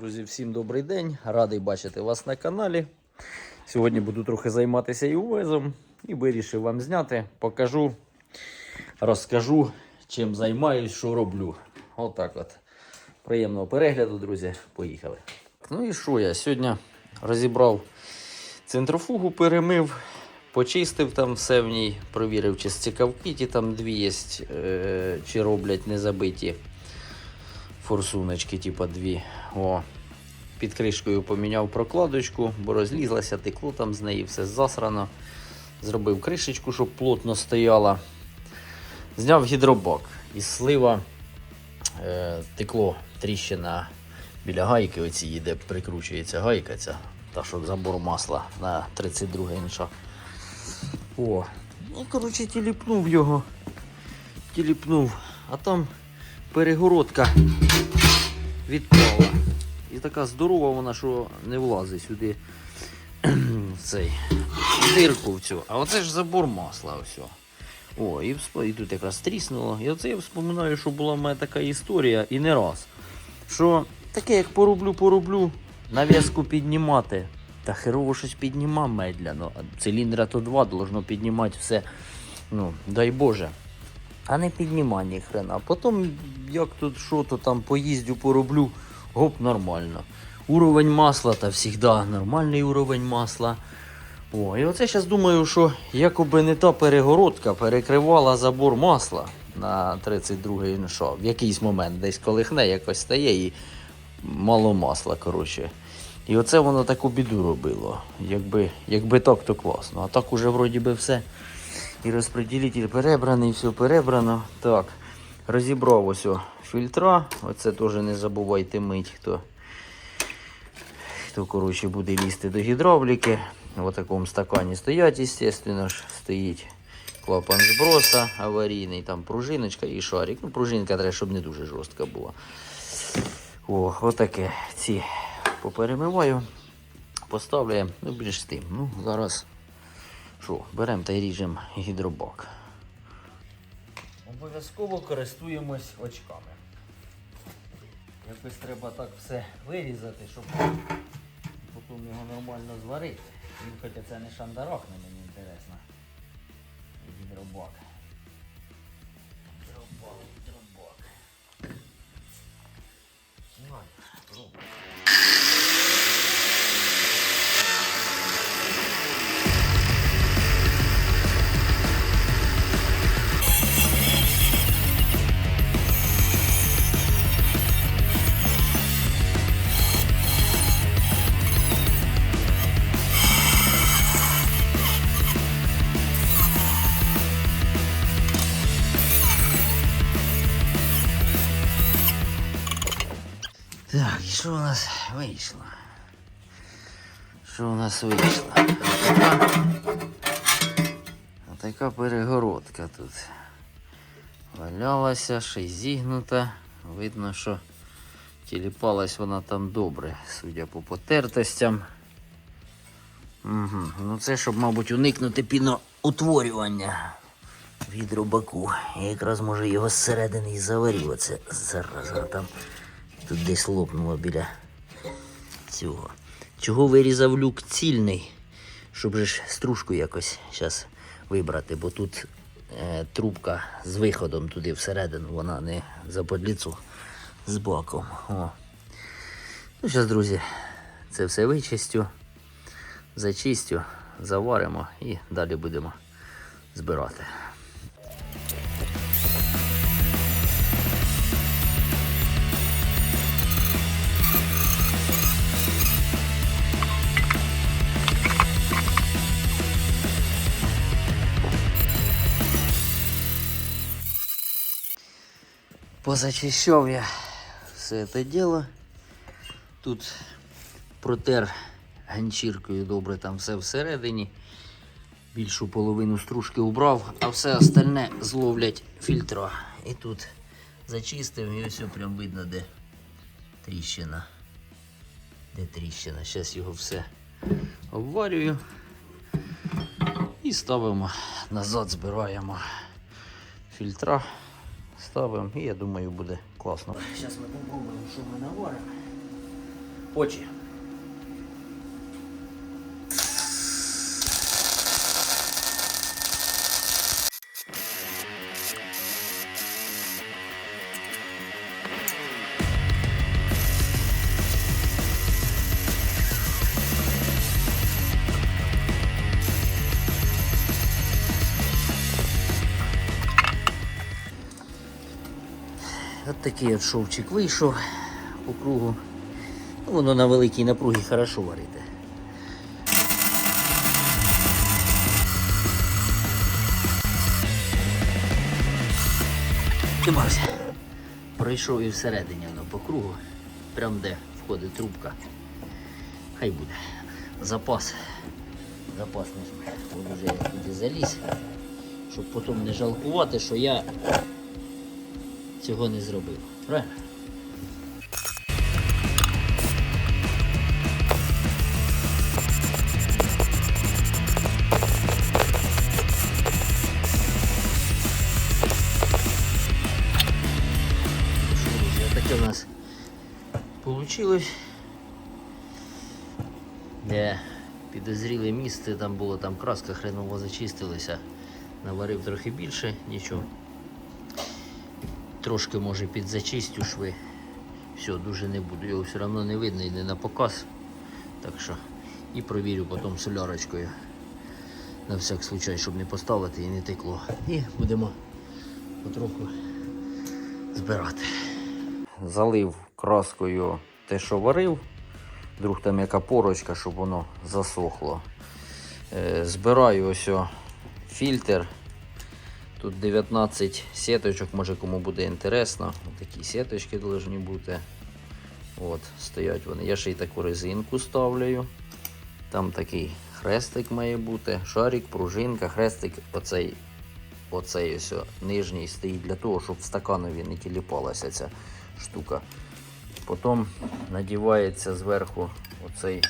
Друзі, всім добрий день. Радий бачити вас на каналі. Сьогодні буду трохи займатися і увезом і вирішив вам зняти. Покажу, розкажу, чим займаюсь, що роблю. Отак от. Приємного перегляду, друзі. Поїхали. Ну і що я? Сьогодні розібрав центрофугу, перемив, почистив там все в ній, провірив, чи з цікавки ті там дві є, е, чи роблять не забиті форсуночки, типа дві. О. Під кришкою поміняв прокладочку, бо розлізлася, текло там з неї, все засрано. Зробив кришечку, щоб плотно стояла. Зняв гідробак. Із слива е, текло тріщина біля гайки, оці їде, прикручується гайка ця, та що забор масла на 32 інша. О, і коротше тіліпнув його. Тіліпнув, а там перегородка відпала. І така здорова вона, що не влазить сюди в цей дирку в цю. А оце ж забор масла. Ось. О, і, і тут якраз тріснуло. І оце я вспоминаю, що була в мене така історія і не раз. Що таке, як пороблю, пороблю, нав'язку піднімати. Та херово щось підніма медляно. Циліндра то два должно піднімати все. Ну, дай Боже. А не підніма ні хрена. А потім, як тут що то там поїздю, пороблю, гоп, нормально. Уровень масла та завжди нормальний уровень масла. О, і оце зараз думаю, що якоби не та перегородка перекривала забор масла на 32-й ну в якийсь момент десь колихне якось стає і мало масла, коротше. І оце воно таку біду робило. Якби, якби так, то класно. А так уже вроді би все. І розподілитель перебраний, все перебрано. Так, розібрав ось о фільтра. Оце теж не забувайте мить, хто, хто коротше, буде лізти до гідравліки. В такому стакані стоять, звісно ж, стоїть клапан зброса аварійний, там пружиночка і шарик. Ну, пружинка треба, щоб не дуже жорстка була. О, отаке. Ці поперемиваю, поставлю, ну більш з тим. Ну, зараз що, беремо та й ріжемо гідробак. Обов'язково користуємось очками. Якось треба так все вирізати, щоб потім його нормально зварити. Хоча це не шандарахне, мені інтересно. Гідробак. Гідробак, гідробак. Ладно, пробуємо. Що у нас вийшло? Що у нас вийшло? Така, така перегородка тут. Валялася, ще й зігнута. Видно, що тіліпалась вона там добре, судя по потертостям. Угу. Ну це щоб, мабуть, уникнути піноутворювання в гідробаку. Я якраз може його зсередини і заварив. Оце зараза там. Тут десь лопнуло біля цього. Чого вирізав люк цільний, щоб же ж стружку якось зараз вибрати, бо тут е, трубка з виходом туди всередину, вона не за подліцу з боком. О. Ну, зараз, друзі, це все вичистю, зачистю, заваримо і далі будемо збирати. Позачищав я все це діло. Тут протер ганчіркою добре там все всередині. Більшу половину стружки убрав, а все остальне зловлять фільтра. І тут зачистив і ось прям видно, де тріщина. Де тріщина. Зараз його все обварюю і ставимо назад, збираємо фільтра. Ставимо і я думаю буде класно. Зараз ми попробуємо, що ми наваримо. очі. От такий от шовчик вийшов по кругу. Ну, Воно на великій напругі хорошо варите. Тримався. Пройшов і всередині воно по кругу, прям де входить трубка. Хай буде. Запас. Запас не уже я туди заліз, щоб потім не жалкувати, що я цього не зробив. Правильно? Таке у нас вийшло. Де підозріле місце, там було там краска хреново зачистилася. Наварив трохи більше, нічого. Трошки може підзачистю шви. Все, дуже не буду. Його все одно не видно, йде на показ. Так що і провірю потім солярочкою. На всяк случай, щоб не поставити і не текло. І будемо потроху збирати. Залив краскою те, що варив. Друг там яка порочка, щоб воно засохло. Е, збираю ось фільтр. Тут 19 сіточок, може кому буде інтересно. Такі сіточки повинні бути. От, стоять вони. Я ще й таку резинку ставлю. Там такий хрестик має бути, шарик, пружинка, хрестик, оцей, оцей ось нижній стоїть для того, щоб в стаканові не тіліпалася ця штука. Потім надівається зверху оцей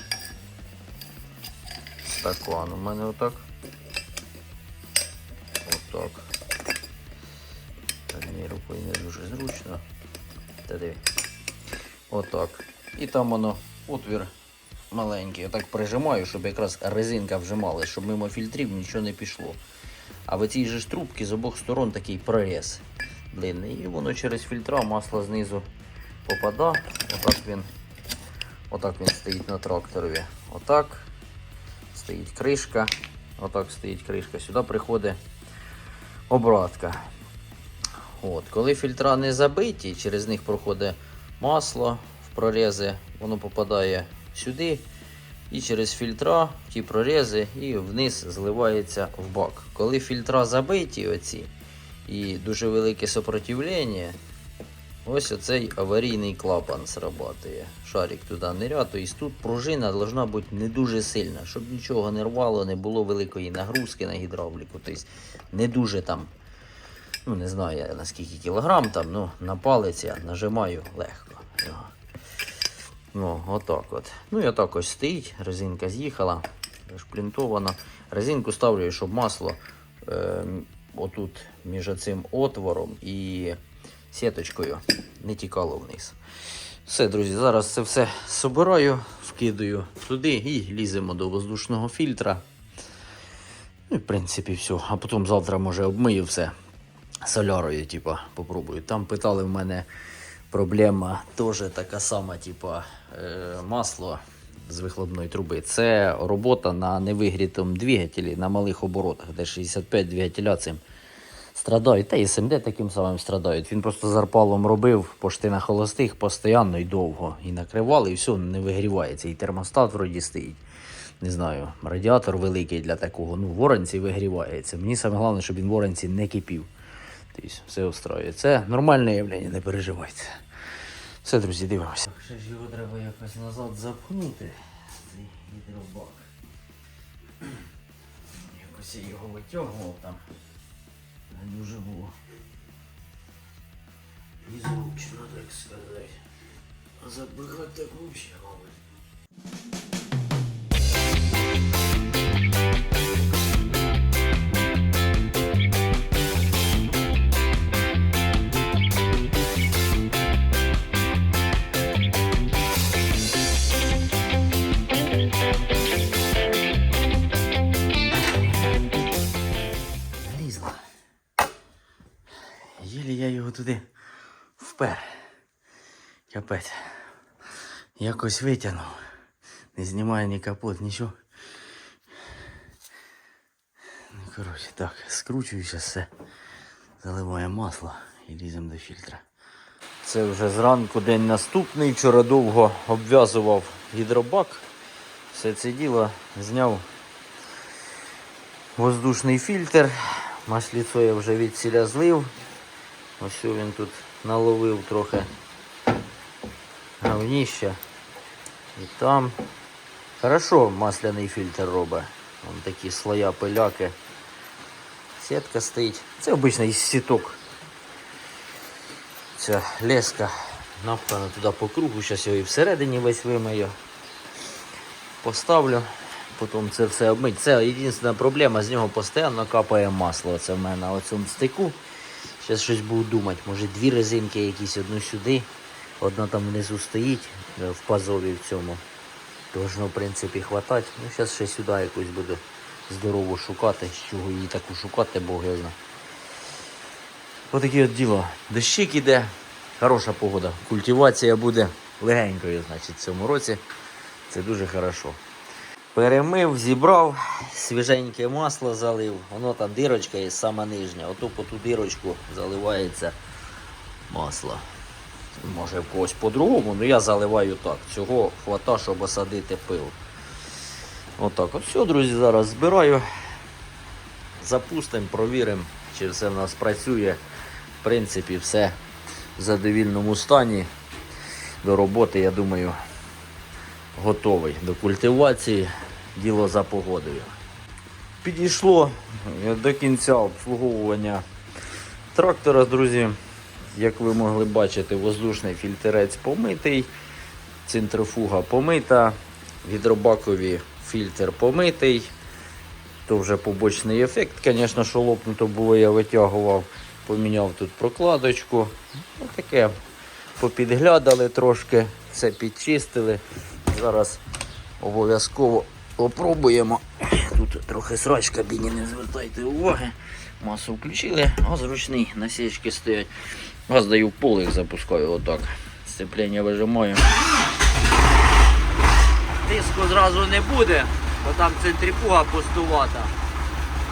стакан. У мене отак. Отак. Однією рукою не дуже зручно. Та диви. Отак. І там воно отвір маленький. Отак прижимаю, щоб якраз резинка вжималась, щоб мимо фільтрів нічого не пішло. А в цій же ж трубці з обох сторон такий проріз длинний. І воно через фільтра масло знизу попада. Отак він, отак він стоїть на тракторові. Отак стоїть кришка. Отак стоїть кришка. Сюди приходить обратка. От. Коли фільтра не забиті, через них проходить масло в прорізи, воно попадає сюди. І через фільтра ті прорізи і вниз зливається в бак. Коли фільтра забиті, оці, і дуже велике сопротивлення, ось оцей аварійний клапан срабатує. Шарик туди ниря, тобто тут пружина повинна бути не дуже сильна, щоб нічого не рвало, не було великої нагрузки на гідравліку. Тобто не дуже там, ну не знаю я наскільки кілограм там, ну на палець я нажимаю легко. його. Ну, отак от. Ну і отак ось стоїть, резинка з'їхала, шплінтована. Резинку ставлю, щоб масло е, отут між цим отвором і сіточкою не тікало вниз. Все, друзі, зараз це все собираю, вкидаю туди і ліземо до воздушного фільтра. Ну, в принципі, все. А потім завтра, може, обмию все солярою, типа, попробую. Там питали в мене проблема теж така сама, типа, е, масло з вихлопної труби. Це робота на невигрітому двигателі на малих оборотах, де 65 двигателя цим страдають. Та і СМД таким самим страдають. Він просто зарпалом робив пошти на холостих постійно і довго. І накривали, і все, не вигрівається. І термостат вроді стоїть. Не знаю, радіатор великий для такого. Ну, в вигрівається. Мені саме головне, щоб він в оранці не кипів. Тобто все устраює. Це нормальне явлення, не переживайте. Все, друзі, дивимося. Ще ж його треба якось назад запхнути. Цей гідробак. Якось я його витягував там. Не дуже було. Незручно, так сказати. А запихати так взагалі, мабуть. Впер. Капець. Якось витягнув. Не знімає ні капот, нічого. Ну, коротше, так, скручуюся все. Заливаю масло і ліземо до фільтра. Це вже зранку день наступний. Вчора довго обв'язував гідробак. Все це діло зняв воздушний фільтр. Масліцо я вже від сіля злив. Ось він тут наловив трохи говніща. І там. Хорошо масляний фільтр робить. Вон такі слоя пиляки. Сітка стоїть. Це обичний сіток. Ця леска напхана туди по кругу. Зараз його і всередині весь вимию. Поставлю. Потім це все обмить. Це єдина проблема, з нього постійно капає масло. Це в мене на цьому стику. Зараз щось буду думати. Може дві резинки якісь, одну сюди, одна там внизу стоїть е, в пазові в цьому. Должно, в принципі, хватати. Ну, зараз ще сюди якусь буду здорову шукати. З чого її таку шукати, Бог я знає. Отаке от діло. Дощик іде, хороша погода. Культивація буде легенькою, значить, в цьому році. Це дуже хорошо. Перемив, зібрав, свіженьке масло залив. Воно там дирочка є сама нижня. Ото по ту дирочку заливається масло. Може в когось по-другому, але я заливаю так. Цього хвата, щоб осадити пил. Отак. От все, друзі, зараз збираю. Запустимо, провіримо, чи все в нас працює. В принципі, все в задовільному стані. До роботи, я думаю, готовий до культивації. Діло за погодою. Підійшло е, до кінця обслуговування трактора, друзі. Як ви могли бачити, воздушний фільтрець помитий, центрифуга помита, гідробакові фільтр помитий. То вже побочний ефект. Звісно, що лопнуто було, я витягував, поміняв тут прокладочку. Ну, таке попідглядали трошки, все підчистили. Зараз обов'язково попробуємо. Тут трохи срач в кабіні, не звертайте уваги. Масу включили, газ ручний, насічки стоять. Газ даю в пол, їх запускаю отак. Сцеплення вижимаю. Тиску зразу не буде, бо там центрифуга пустувата.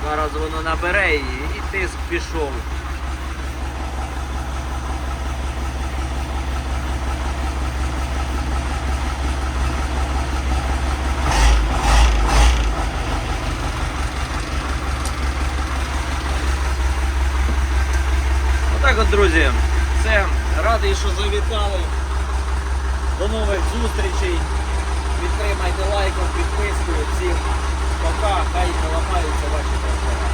Зараз воно набере і, і тиск пішов. Отак от, друзі, все, радий, що завітали. До нових зустрічей. Підтримайте лайком, підпискою. Всім пока, хай не ламаються ваші